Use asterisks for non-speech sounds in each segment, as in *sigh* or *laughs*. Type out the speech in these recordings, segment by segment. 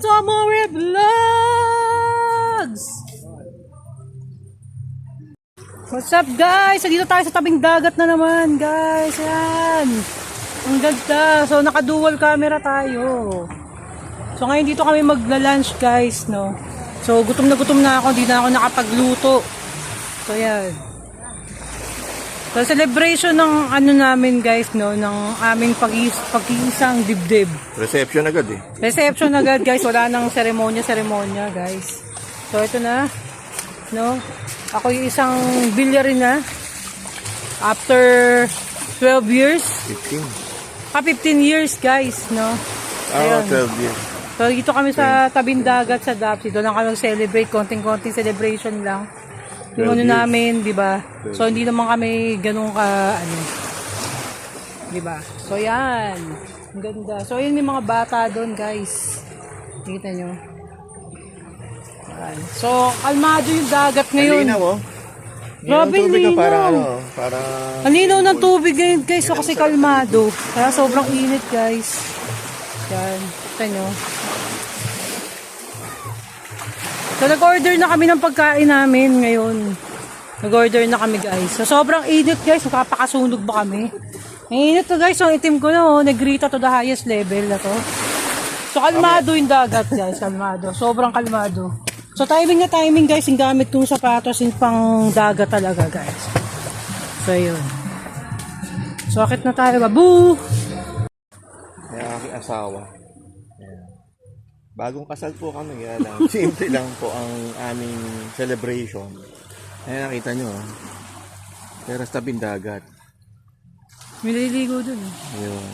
to Amore Vlogs! What's up guys? Dito tayo sa tabing dagat na naman guys. Ayan. Ang ganda. So naka-dual camera tayo. So ngayon dito kami magla-lunch guys, no. So gutom na gutom na ako, hindi na ako nakapagluto. So yan. So celebration ng ano namin guys, no, ng aming pag-iisang dibdib. Reception agad eh. Reception agad guys, wala nang seremonya seremonya guys. So ito na, no. Ako yung isang bilyarin na after 12 years. 15. Ah, 15 years guys, no. Ah, Ayun. 12 years. So dito kami sa tabing dagat sa Dapsi. Doon lang kami celebrate konting-konting celebration lang. Yung ano namin, 'di ba? So hindi naman kami ganun ka ano. 'Di ba? So yan. Ang ganda. So yun may mga bata doon, guys. Kita nyo. Yan. So, kalmado yung dagat ngayon. Malinaw oh. Grabe, tubig na linaw. parang ano, parang... Ang linaw ng tubig ngayon, guys. So, kasi kalmado. Kaya sobrang init, guys. Yan. Kita nyo. So, nag-order na kami ng pagkain namin ngayon. Nag-order na kami, guys. So, sobrang init, guys. Magkapakasunog ba kami? Ang init to, guys. Ang itim ko na, oh. Negrita to the highest level na to. So, kalmado yung dagat, guys. Kalmado. Sobrang kalmado. So, timing na timing, guys. Yung gamit kong sapatos yung pang dagat talaga, guys. So, yun. So, akit na tayo. Babu! Yung aking asawa. Ayan. Bagong kasal po kami, kaya lang. *laughs* Simple lang po ang aming celebration. Ayan, nakita nyo. oh. Pero sa tabing dagat. May naliligo dun. Ayun.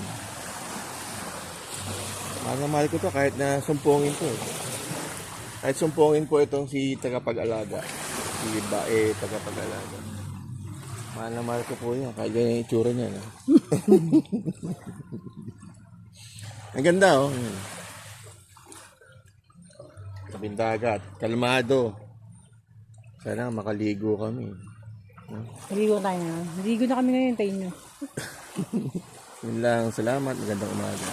Mahal na mahal ko to kahit na sumpongin ko. eh. Kahit sumpongin po itong si tagapag-alaga. Si Bae tagapag-alaga. Mahal na mahal ko po yan. Kahit ganyan yung itsura niya. No? *laughs* Ang ganda oh. Yun tabing dagat. Kalmado. Sana makaligo kami. Ligo tayo na. Ligo na kami ngayon, tayo nyo. *laughs* Yun lang. Salamat. Magandang umaga.